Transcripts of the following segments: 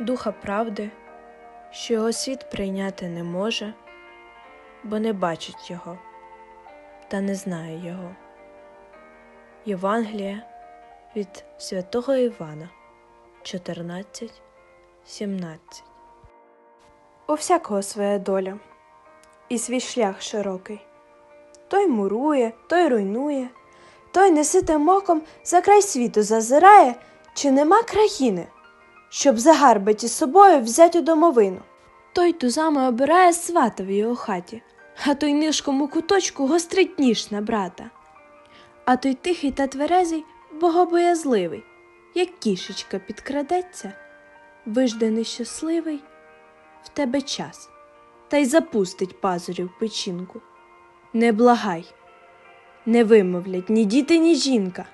духа правди, що його світ прийняти не може, бо не бачить його та не знає його. Євангелія від святого Івана 14, 17 У всякого своя доля і свій шлях широкий. Той мурує, той руйнує, той неситим оком за край світу зазирає, чи нема країни, щоб загарбаті собою взять у домовину. Той тузами обирає свата в його хаті, а той нишком у куточку гострить ніж на брата. А той тихий та тверезий, богобоязливий, як кішечка підкрадеться, вижданий щасливий, в тебе час, та й запустить пазурів печінку. Не благай, не вимовлять ні діти, ні жінка.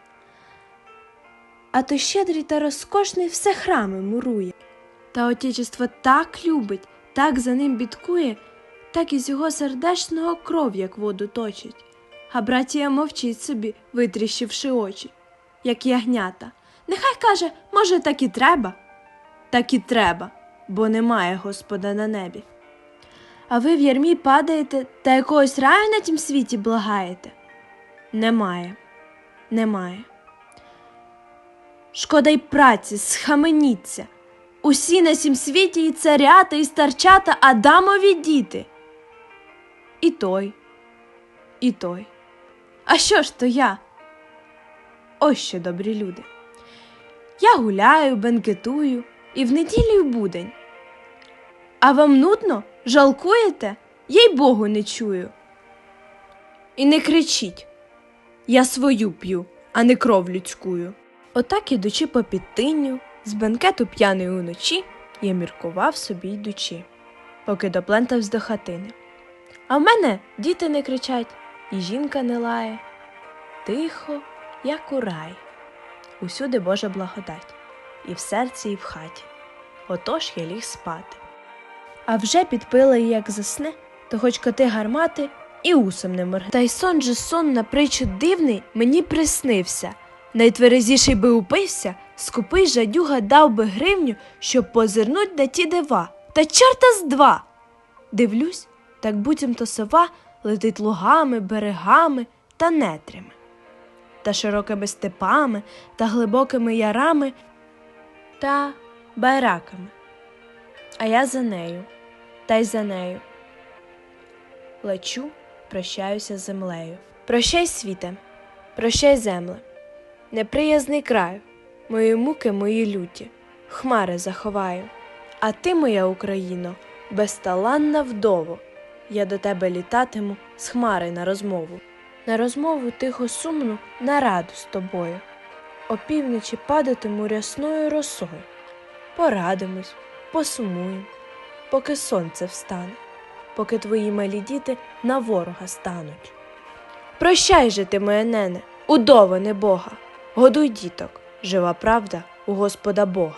А той щедрий та розкошний все храми мурує. Та отечество так любить, так за ним бідкує, так із його сердечного кров, як воду точить. А братія мовчить собі, витріщивши очі, як ягнята. Нехай каже, може, так і треба. Так і треба, бо немає Господа на небі. А ви в ярмі падаєте та якогось раю на тім світі благаєте? Немає, немає. Шкода й праці, схаменіться. Усі на сім світі і царята, і старчата, Адамові діти. І той, і той. А що ж то я? Ось що добрі люди. Я гуляю, бенкетую і в неділю й в будень. А вам нудно? Жалкуєте? Їй Богу не чую. І не кричіть. Я свою п'ю, а не кров людськую. Отак, ідучи по підтинню, з бенкету п'яний уночі, я міркував собі йдучи, поки доплентавсь до хатини. А в мене діти не кричать, і жінка не лає. Тихо, як у рай. Усюди Божа благодать, і в серці, і в хаті. Отож я ліг спати. А вже підпила і як засне, то хоч коти гармати і усом не моргне. Та й сон же сон напричуд дивний мені приснився. Найтверезіший би упився, скупий жадюга дав би гривню, щоб позирнуть на ті дива. Та чорта з два. Дивлюсь, так буцімто сова летить лугами, берегами та нетрями, та широкими степами, та глибокими ярами та байраками. А я за нею, та й за нею. Лечу, прощаюся з землею. Прощай, світе, прощай, земле, неприязний край, мої муки, мої люті, хмари заховаю. А ти, моя Україно, безталанна вдово, я до тебе літатиму з хмари на розмову. На розмову тихо сумну на раду з тобою. Опівночі падатиму рясною росою. Порадимось, посумуємо, поки сонце встане, поки твої малі діти на ворога стануть. Прощай же ти, моє нене, удово не Бога, годуй діток, жива правда у Господа Бога.